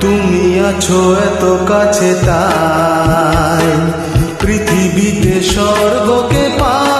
তুমি আছো এত কাছে তাই পৃথিবীতে স্বর্গকে পা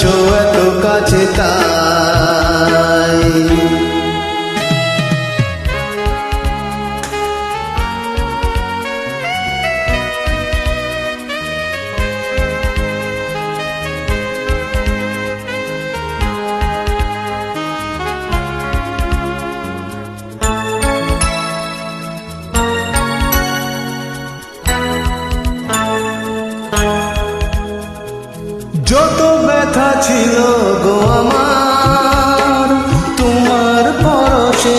আছো এত কাছে তাই ছিল গো আমার। তোমার পরশে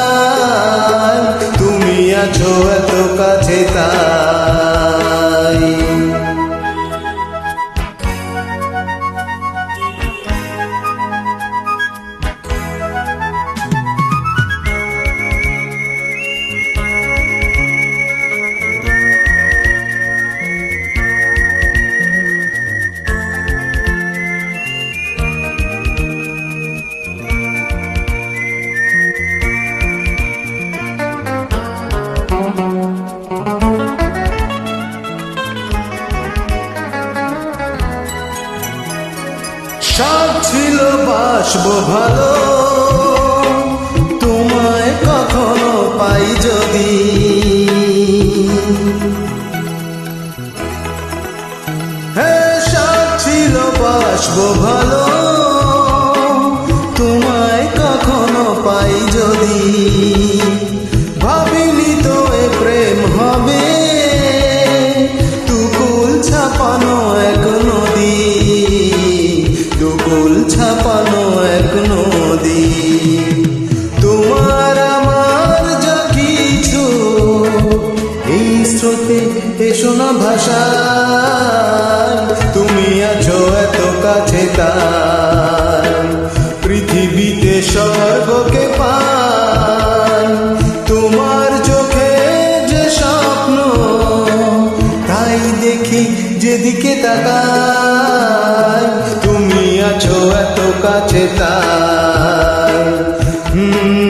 সব ছিল বাসবো ভালো তোমায় কখনো পাই যদি। হ্যাঁ সব ছিল ভালো ছাপানো এক নদী। তোমার আমার যা কিছু, এই স্রোতে এসো না ভাষা তুমি আছো এত কাছে তাই পৃথিবীতে স্বর্গকে পাই তোমার চোখে যে স্বপ্ন, তাই দেখি যেদিকে তাকাই আছো এত কাছে তার। হুম